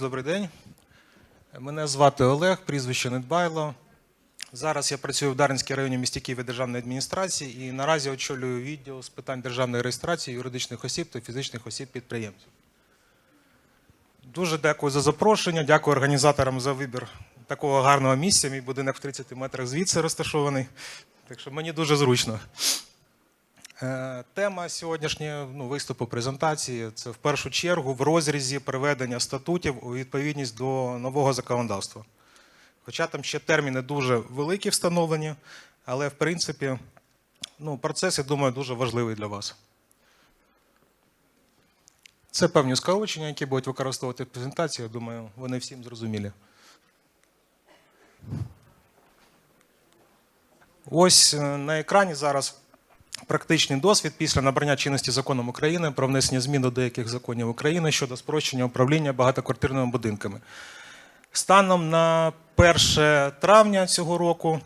Добрий день. Мене звати Олег, прізвище Недбайло. Зараз я працюю в Дарницькій районі місті Києва державної адміністрації і наразі очолюю відділ з питань державної реєстрації юридичних осіб та фізичних осіб підприємців. Дуже дякую за запрошення. Дякую організаторам за вибір такого гарного місця. Мій будинок в 30 метрах звідси розташований. Так що мені дуже зручно. Е, Тема сьогоднішнього ну, виступу презентації це в першу чергу в розрізі приведення статутів у відповідність до нового законодавства. Хоча там ще терміни дуже великі встановлені, але в принципі ну, процес, я думаю, дуже важливий для вас. Це певні скорочення, які будуть використовувати в презентації. Я думаю, вони всім зрозумілі. Ось е, на екрані зараз практичний досвід після набрання чинності законом України про внесення змін до деяких законів України щодо спрощення управління багатоквартирними будинками. Станом на 1 травня цього року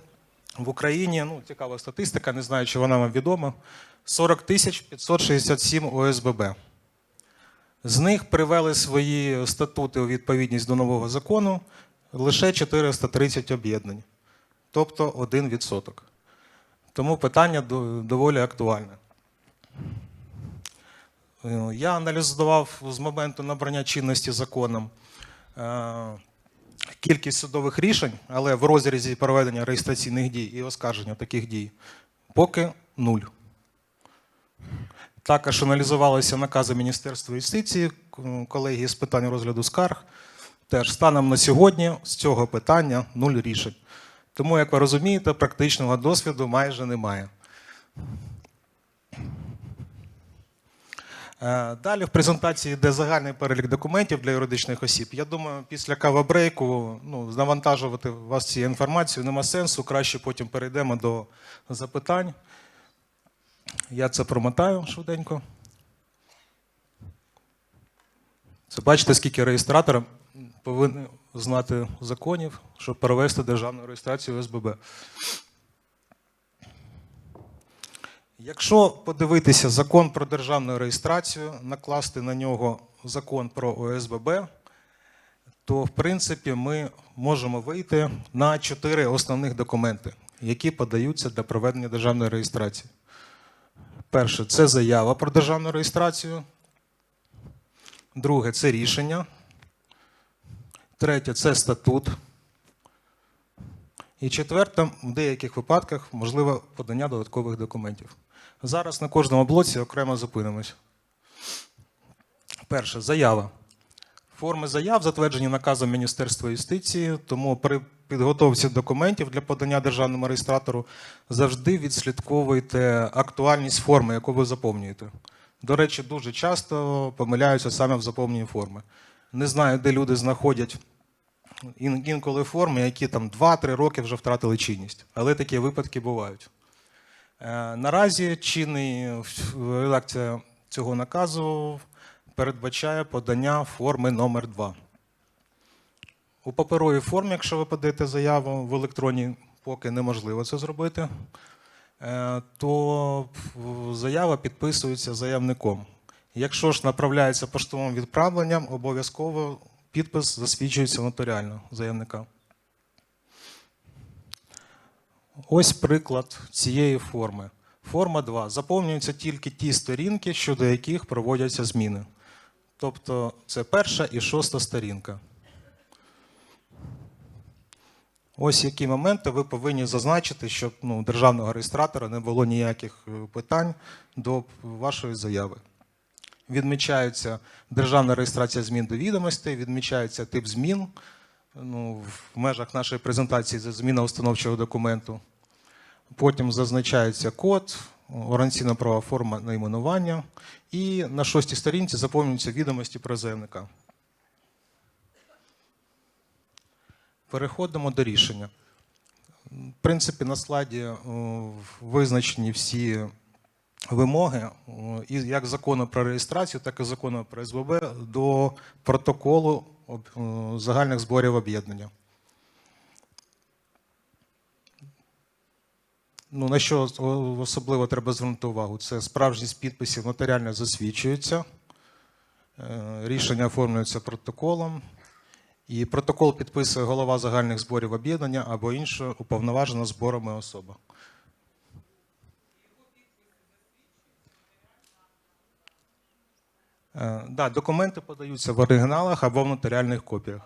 в Україні, ну цікава статистика, не знаю, чи вона вам відома, 40 тисяч 567 ОСББ. З них привели свої статути у відповідність до нового закону лише 430 об'єднань, тобто 1%. Тому питання доволі актуальне. Е, Я аналізував з моменту набрання чинності законом е, кількість судових рішень, але в розрізі проведення реєстраційних дій і оскарження таких дій поки нуль. Також аналізувалися накази Міністерства юстиції, колегії з питань розгляду скарг. Теж станом на сьогодні з цього питання нуль рішень. Тому, як ви розумієте, практичного досвіду майже немає. Е, Далі в презентації йде загальний перелік документів для юридичних осіб. Я думаю, після кавабрейку ну, навантажувати вас цією інформацією нема сенсу. Краще потім перейдемо до запитань. Я це промотаю швиденько. Це бачите, скільки реєстратор повинен знати законів, щоб провести державну реєстрацію ОСББ. Якщо подивитися закон про державну реєстрацію, накласти на нього закон про ОСББ, то в принципі ми можемо вийти на чотири основних документи, які подаються для проведення державної реєстрації. Перше це заява про державну реєстрацію. Друге це рішення. Третє це статут. І четверте, в деяких випадках можливе подання додаткових документів. Зараз на кожному блоці окремо зупинимось. Перше заява. Форми заяв затверджені наказом Міністерства юстиції, тому при підготовці документів для подання державному реєстратору завжди відслідковуйте актуальність форми, яку ви заповнюєте. До речі, дуже часто помиляються саме в заповненні форми. Не знаю, де люди знаходять інколи форми, які там 2-3 роки вже втратили чинність. Але такі випадки бувають. Е, Наразі чинний редакція цього наказу передбачає подання форми номер 2 У паперовій формі, якщо ви подаєте заяву в електронній, поки неможливо це зробити, е, то заява підписується заявником. Якщо ж направляється поштовим відправленням, обов'язково підпис засвідчується нотаріально заявника. Ось приклад цієї форми. Форма 2. Заповнюються тільки ті сторінки, щодо яких проводяться зміни. Тобто це перша і шоста сторінка. Ось які моменти ви повинні зазначити, щоб ну, державного реєстратора не було ніяких е, питань до вашої заяви. Відмічається державна реєстрація змін до відомостей, відмічається тип змін. Ну, в межах нашої презентації зміна установчого документу. Потім зазначається код, організаційна права форма найменування. І на шостій сторінці заповнюються відомості про. Переходимо до рішення. В принципі, на слайді е, визначені всі вимоги як закону про реєстрацію, так і закону про СББ до протоколу загальних зборів об'єднання. Ну, на що особливо треба звернути увагу? Це справжність підписів нотаріально засвідчується, е, рішення оформлюється протоколом, І протокол підписує голова загальних зборів об'єднання або інша уповноважена зборами особа. Да, документи подаються в оригіналах або в нотаріальних копіях.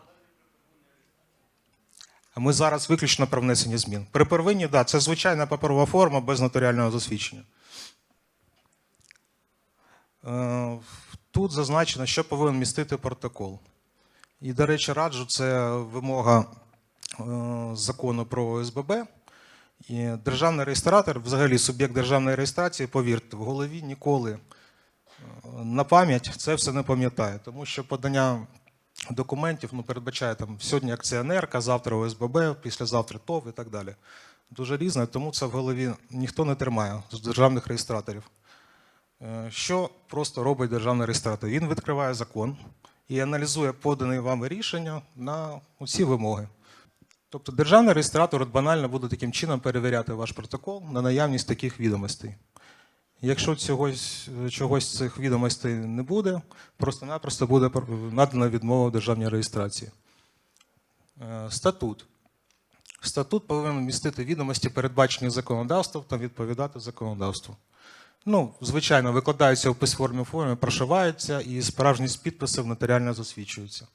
Ми зараз виключно про внесення змін. При первинні, да, це звичайна паперова форма без нотаріального засвідчення. Е, Тут зазначено, що повинен містити протокол. І, до речі, раджу, це вимога е, закону про ОСББ. І державний реєстратор, взагалі суб'єкт державної реєстрації, повірте, в голові ніколи е, на пам'ять це все не пам'ятає, тому що подання документів ну, передбачає там сьогодні акціонерка, завтра ОСББ, післязавтра ТОВ і так далі. Дуже різне, тому це в голові ніхто не тримає з державних реєстраторів. Е, Що просто робить державний реєстратор? Він відкриває закон і аналізує подані вам рішення на усі вимоги. Тобто державний реєстратор банально буде таким чином перевіряти ваш протокол на наявність таких відомостей. Якщо цогось, чогось цих відомостей не буде, просто-напросто буде надана відмова в державній реєстрації. Е, Статут. Статут повинен містити відомості, передбачені законодавством та відповідати законодавству. Ну, звичайно, викладаються в письмовій формі, прошиваються і справжність підписів нотаріально засвідчується.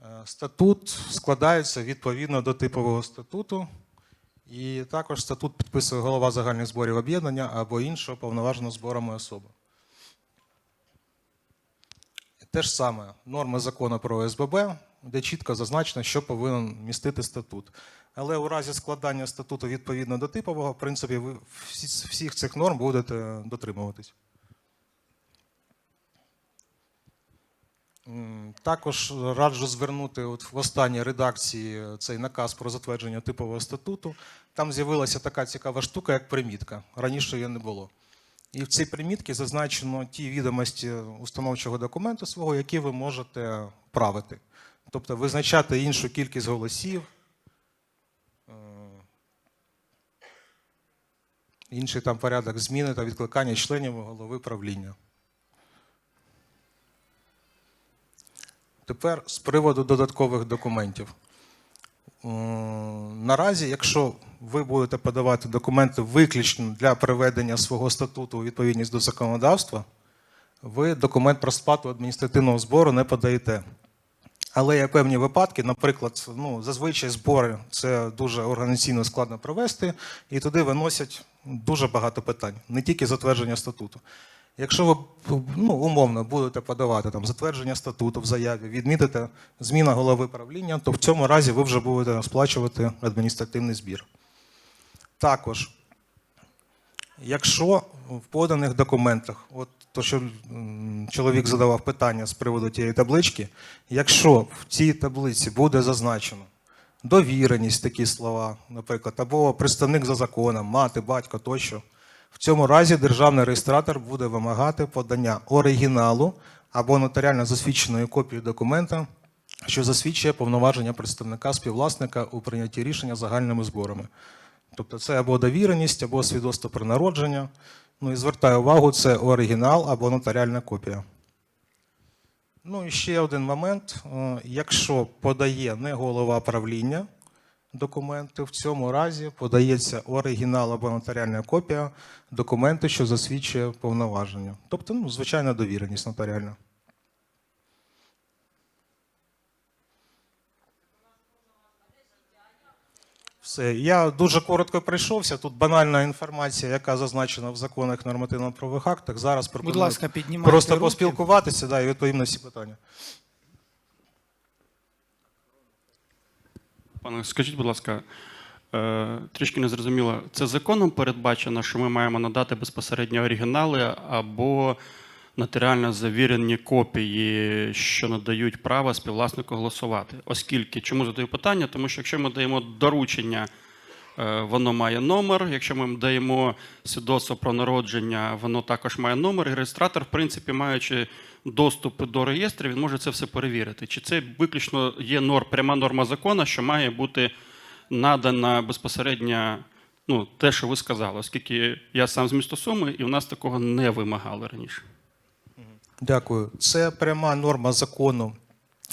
Е, Статут складається відповідно до типового статуту, і також статут підписує голова загальних зборів об'єднання або іншого повноваженого зборами особи. Те ж саме норми закону про ОСББ, де чітко зазначено, що повинен містити статут. Але у разі складання статуту відповідно до типового, в принципі, ви всіх цих норм будете дотримуватись. Також раджу звернути от в останній редакції цей наказ про затвердження типового статуту. Там з'явилася така цікава штука, як примітка. Раніше її не було. І в цій примітці зазначено ті відомості установчого документу свого, які ви можете правити. Тобто визначати іншу кількість голосів, е, інший там порядок зміни та відкликання членів голови правління. Тепер з приводу додаткових документів. Наразі, якщо ви будете подавати документи виключно для приведення свого статуту у відповідність до законодавства, ви документ про сплату адміністративного збору не подаєте. Але є певні випадки, наприклад, ну, зазвичай збори це дуже організаційно складно провести, і туди виносять дуже багато питань, не тільки затвердження статуту. Якщо ви ну, умовно будете подавати там, затвердження статуту в заяві, відмітите зміна голови правління, то в цьому разі ви вже будете сплачувати адміністративний збір. Також, якщо в поданих документах, от то, що чоловік задавав питання з приводу тієї таблички, якщо в цій таблиці буде зазначено довіреність, такі слова, наприклад, або представник за законом, мати, батько тощо, в цьому разі державний реєстратор буде вимагати подання оригіналу або нотаріально засвідченої копії документа, що засвідчує повноваження представника співвласника у прийнятті рішення загальними зборами. Тобто це або довіреність, або свідоцтво про народження. Ну і звертаю увагу, це оригінал або нотаріальна копія. Ну і ще один момент. Е, Якщо подає не голова правління документи, в цьому разі подається оригінал або нотаріальна копія документу, що засвідчує повноваження. Тобто, ну, звичайна довіреність нотаріальна. Все, я дуже коротко прийшовся. Тут банальна інформація, яка зазначена в законах нормативно-правових актах. Зараз Будь ласка, піднімайте просто руки. поспілкуватися да, і відповім на всі питання. Пане, скажіть, будь ласка, е, трішки не зрозуміло, це законом передбачено, що ми маємо надати безпосередньо оригінали або нотаріально завірені копії, що надають право співвласнику голосувати. Оскільки, чому задаю питання? Тому що якщо ми даємо доручення, е, воно має номер. Якщо ми даємо свідоцтво про народження, воно також має номер. І реєстратор, в принципі, маючи доступ до реєстрів, він може це все перевірити. Чи це виключно є норм, пряма норма закону, що має бути надана безпосередньо ну, те, що ви сказали, оскільки я сам з міста Суми, і в нас такого не вимагали раніше. Дякую. Це пряма норма закону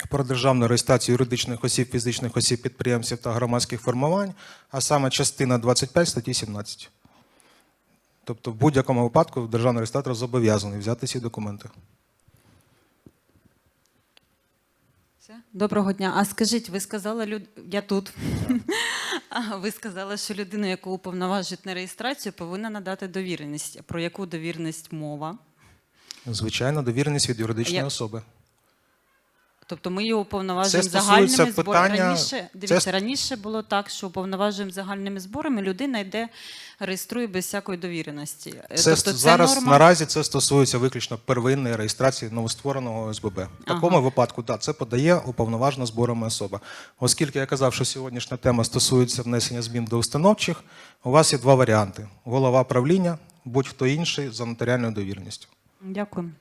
про державну реєстрацію юридичних осіб, фізичних осіб, підприємців та громадських формувань, а саме частина 25 статті 17. Тобто, в будь-якому випадку державний реєстратор зобов'язаний взяти ці документи. Все? Доброго дня. А скажіть, ви сказали, люд... я тут. Ви сказали, що людина, яку уповноважить на реєстрацію, повинна надати довіреність. Про яку довіреність мова? Звичайно, довіреність від юридичної Я- особи. Тобто ми його уповноважуємо Це загальними зборами. питання- Раніше, дивіться, це- раніше було так, що уповноважуємо загальними зборами, людина йде, реєструє без всякої довіреності. Е, Це тобто зараз норма... наразі це стосується виключно первинної реєстрації новоствореного ОСББ. В такому Ага. випадку да, це подає уповноважена зборами особа. Оскільки я казав, що сьогоднішня тема стосується внесення змін до установчих, у вас є два варіанти: голова правління, будь-хто інший за нотаріальною довіреністю. Дякую.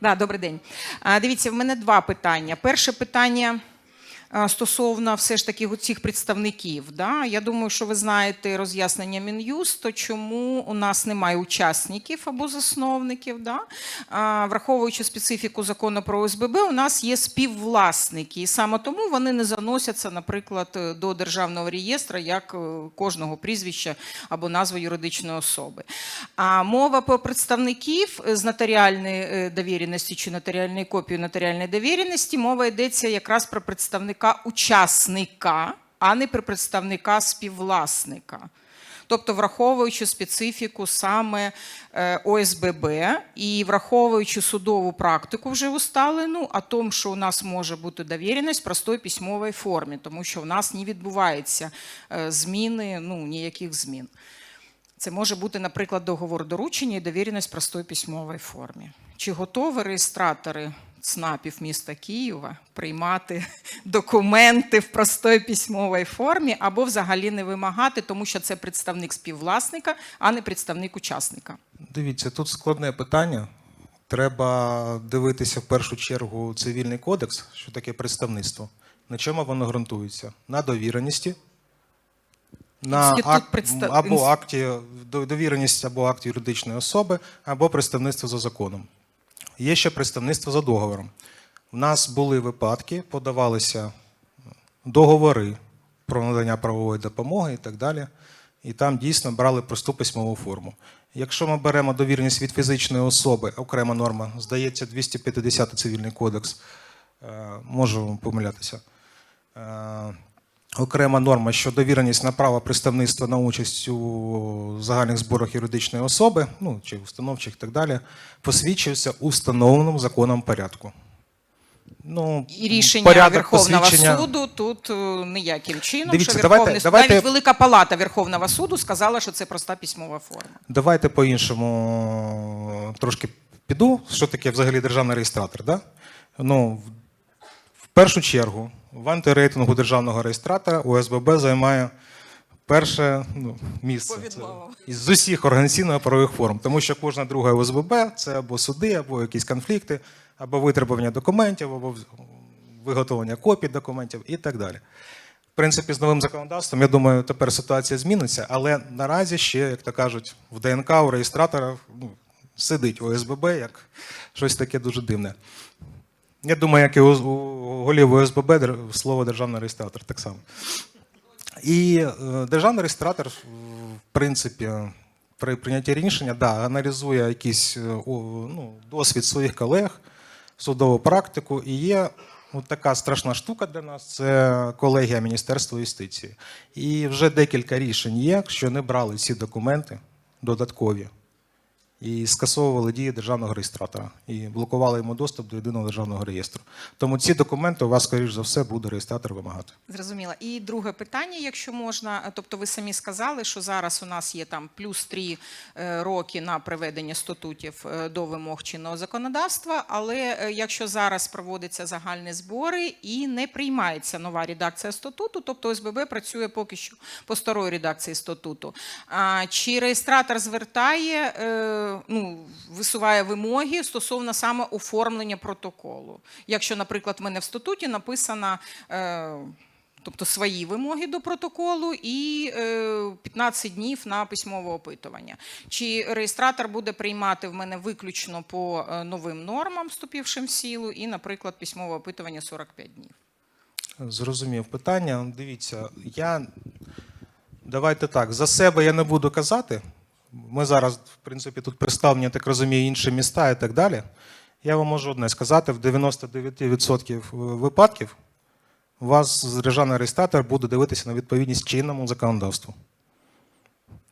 Да, добрий день. Дивіться, в мене два питання. Перше питання стосовно все ж таки цих представників. Да? Я думаю, що ви знаєте роз'яснення Мін'юсту, чому у нас немає учасників або засновників. Да? Враховуючи специфіку закону про ОСББ, у нас є співвласники, і саме тому вони не заносяться, наприклад, до державного реєстру як е, кожного прізвища або назви юридичної особи. А мова про представників з нотаріальної е, довіреності чи нотаріальної копії нотаріальної довіреності, мова йдеться якраз про представника учасника, а не про представника співвласника. Тобто, враховуючи специфіку саме е, ОСББ і враховуючи судову практику вже усталену, о том, що у нас може бути довіреність в простої письмовій формі, тому що в нас не відбувається е, зміни, ну ніяких змін. Це може бути, наприклад, договор доручення і довіреність в простої письмовій формі. Чи готові реєстратори ЦНАПів міста Києва приймати документи в простої письмовій формі або взагалі не вимагати, тому що це представник співвласника, а не представник учасника? Дивіться, тут складне питання. Треба дивитися в першу чергу цивільний кодекс, що таке представництво. На чому воно ґрунтується? На довіреності, на Інститут ак... представ- або акті довіреність або акт юридичної особи, або представництво за законом. Є ще представництво за договором. У нас були випадки, подавалися договори про надання правової допомоги і так далі. І там дійсно брали просту письмову форму. Якщо ми беремо довіреність від фізичної особи, окрема норма, здається, 250 цивільний кодекс, е, можу помилятися. Окрема норма, що довіреність на право представництва на участь у загальних зборах юридичної особи, ну чи установчих і так далі, посвідчується у встановленому законом порядку. Ну, І рішення порядок Верховного посвідчення- суду тут е, ніяким чином. Дивіться, що давайте- Верховний суд, давайте- навіть Велика Палата Верховного суду сказала, що це проста письмова форма. Давайте по-іншому трошки піду. Що таке взагалі державний реєстратор? Да? Ну, в- в першу чергу, в антирейтингу державного реєстратора ОСББ займає перше ну, місце Це із усіх організаційно-правових форм, тому що кожна друга ОСББ це або суди, або якісь конфлікти, або витребування документів, або виготовлення копій документів і так далі. В принципі, з новим законодавством, я думаю, тепер ситуація зміниться, але наразі ще, як то кажуть, в ДНК у реєстратора ну, сидить ОСББ як щось таке дуже дивне. Я думаю, як і у, голів ОСББ слово державний реєстратор так само. І е, державний реєстратор, в принципі, при прийнятті рішення да, аналізує якийсь е, ну, досвід своїх колег, судову практику, і є от така страшна штука для нас це колегія Міністерства юстиції. І вже декілька рішень є, що не брали ці документи додаткові і скасовували дії державного реєстратора і блокували йому доступ до єдиного державного реєстру. Тому ці документи у вас, скоріш за все, буде реєстратор вимагати. Зрозуміла. І друге питання, якщо можна. Тобто, ви самі сказали, що зараз у нас є там плюс три е, роки на приведення статутів е, до вимог чинного законодавства. Але е, якщо зараз проводяться загальні збори і не приймається нова редакція статуту, тобто ОСББ працює поки що по старої редакції статуту. А чи реєстратор звертає, е, ну висуває вимоги стосовно саме оформлення протоколу? Якщо, наприклад, в мене в статуті написано. е, тобто свої вимоги до протоколу, і е, 15 днів на письмове опитування. Чи реєстратор буде приймати в мене виключно по е, новим нормам, вступившим в силу, і, наприклад, письмове опитування 45 днів? Зрозумів питання. Дивіться, я давайте так. За себе я не буду казати. Ми зараз, в принципі, тут представлені, я так розумію, інші міста і так далі. Я вам можу одне сказати: в 99% випадків у вас державний реєстратор буде дивитися на відповідність чинному законодавству.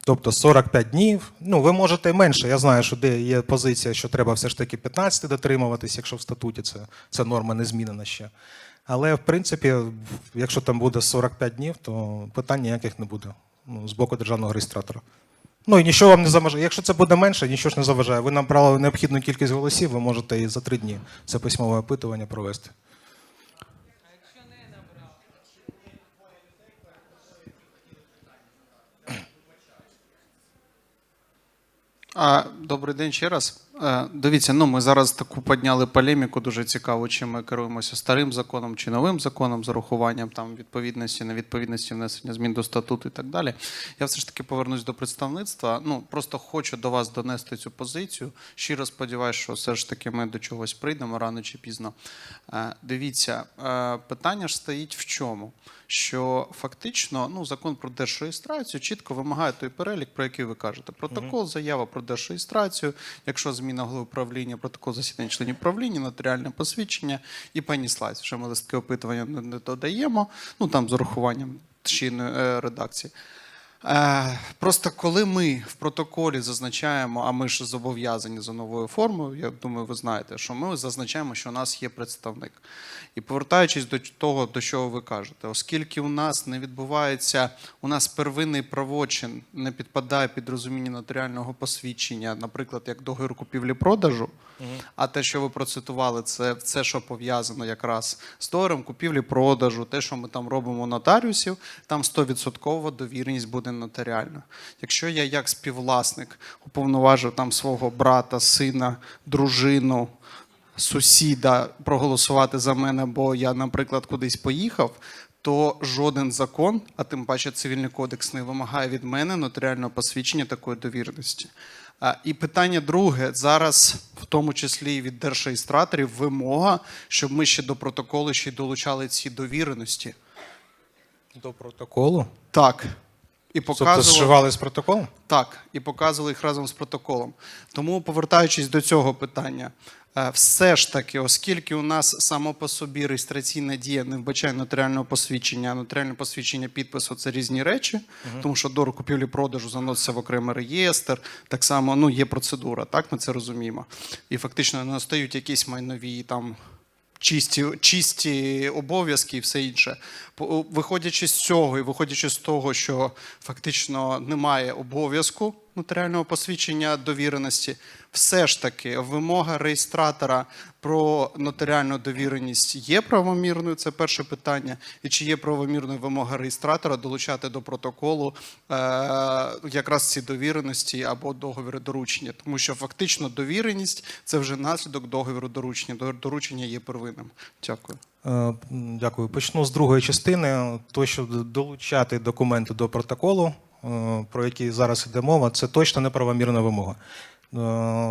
Тобто 45 днів. Ну, ви можете менше. Я знаю, що де є позиція, що треба все ж таки 15 дотримуватись, якщо в статуті це, ця норма не змінена ще. Але в принципі, якщо там буде 45 днів, то питань ніяких не буде ну, з боку державного реєстратора. Ну і нічого вам не заважає. Якщо це буде менше, нічого ж не заважає. Ви набрали необхідну кількість голосів, ви можете і за три дні це письмове опитування провести. А, добрий день ще раз. Е, Дивіться, ну ми зараз таку підняли полеміку, дуже цікаво, чи ми керуємося старим законом чи новим законом з урахуванням там відповідності, невідповідності внесення змін до статуту і так далі. Я все ж таки повернусь до представництва. Ну просто хочу до вас донести цю позицію. Щиро сподіваюся, що все ж таки ми до чогось прийдемо рано чи пізно. Е, Дивіться, е, питання ж стоїть в чому? Що фактично ну, закон про держреєстрацію чітко вимагає той перелік, про який ви кажете. Протокол, заява про держреєстрацію, якщо зміна голови правління, протокол засідання членів правління, нотаріальне посвідчення і паніслайд. Вже ми листки опитування не, не додаємо, ну там з урахуванням чинної е, редакції. Е, Просто коли ми в протоколі зазначаємо, а ми ж зобов'язані за новою формою, я думаю, ви знаєте, що ми зазначаємо, що у нас є представник. І повертаючись до того, до чого ви кажете, оскільки у нас не відбувається, у нас первинний правочин не підпадає під розуміння нотаріального посвідчення, наприклад, як договір купівлі-продажу, а те, що ви процитували, це все, що пов'язано якраз з договором купівлі-продажу, те, що ми там робимо у нотаріусів, там 100% довіреність буде нотаріальна. Якщо я як співвласник уповноважив там свого брата, сина, дружину, сусіда проголосувати за мене, бо я, наприклад, кудись поїхав. То жоден закон, а тим паче цивільний кодекс, не вимагає від мене нотаріального посвідчення такої довіреності. А, І питання друге зараз, в тому числі і від держреєстраторів, вимога, щоб ми ще до протоколу ще й долучали ці довіреності. До протоколу. Так. І Тобто зшивали з протоколом? Так, і показували їх разом з протоколом. Тому, повертаючись до цього питання, е, все ж таки, оскільки у нас само по собі реєстраційна дія не вбачає нотаріального посвідчення, а нотаріальне посвідчення підпису це різні речі, тому що до купівлі-продажу заноситься в окремий реєстр. Так само ну, є процедура, так ми це розуміємо. І фактично настають якісь майнові там чисті, чисті обов'язки і все інше. Виходячи з цього і виходячи з того, що фактично немає обов'язку нотаріального посвідчення довіреності, все ж таки вимога реєстратора про нотаріальну довіреність є правомірною. Це перше питання. І чи є правомірною вимога реєстратора долучати до протоколу е, якраз ці довіреності або договіри доручення, тому що фактично довіреність це вже наслідок договіру доручення. Доручення є первинним. Дякую. Е, Дякую. Почну з другої частини. То, що долучати документи до протоколу, про який зараз йде мова, це точно неправомірна вимога. Е,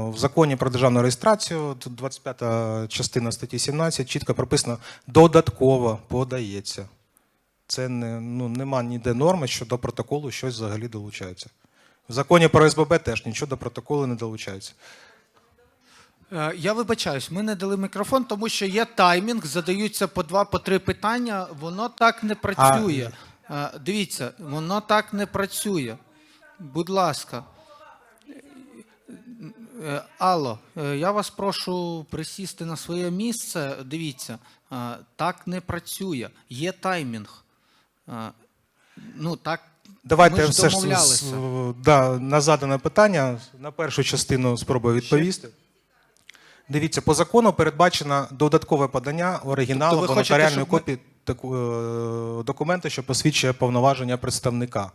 В законі про державну реєстрацію, тут 25 частина статті 17, чітко прописано додатково подається. Це не, ну, нема ніде норми, що до протоколу щось взагалі долучається. В законі про СББ теж нічого до протоколу не долучається. Е, Я вибачаюсь, ми не дали мікрофон, тому що є таймінг, задаються по два, по три питання. Воно так не працює. Е, Дивіться, воно так не працює. Будь ласка. Е, Алло, е, я вас прошу присісти на своє місце. Дивіться, так не працює. Є таймінг. Ну, так. Давайте ми ж все ж да, на задане питання на першу частину спробую відповісти. Дивіться, по закону передбачено додаткове подання оригіналу Тобто ви або хочете, нотаріальної щоб ми- копії е, що посвідчує повноваження представника.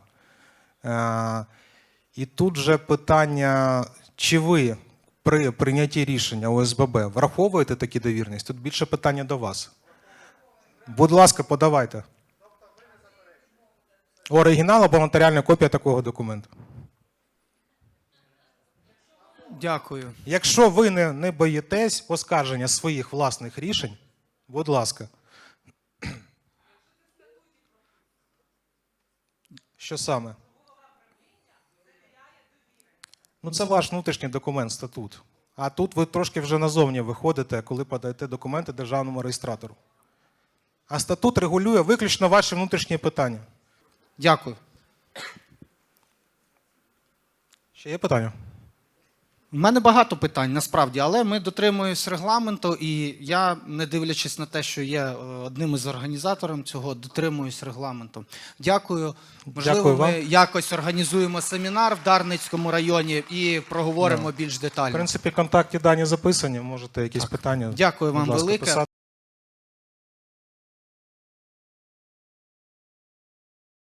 Е, І тут же питання, чи ви при прийнятті рішення ОСББ враховуєте такі довірність? Тут більше питання до вас. Будь ласка, подавайте. Оригінал або нотаріальна копія такого документу. Дякую. Якщо ви не, не боїтесь оскарження своїх власних рішень, будь ласка. Що саме? Ну, це ваш внутрішній документ, статут. А тут ви трошки вже назовні виходите, коли подаєте документи державному реєстратору. А статут регулює виключно ваші внутрішні питання. Дякую. Ще є питання? У мене багато питань насправді, але ми дотримуємось регламенту, і я, не дивлячись на те, що є е, одним із організаторів цього, дотримуюсь регламенту. Дякую. Можливо, Дякую вам. ми якось організуємо семінар в Дарницькому районі і проговоримо більш В принципі, контактні дані записані, можете якісь питання. Дякую вам ласка, велике. писати.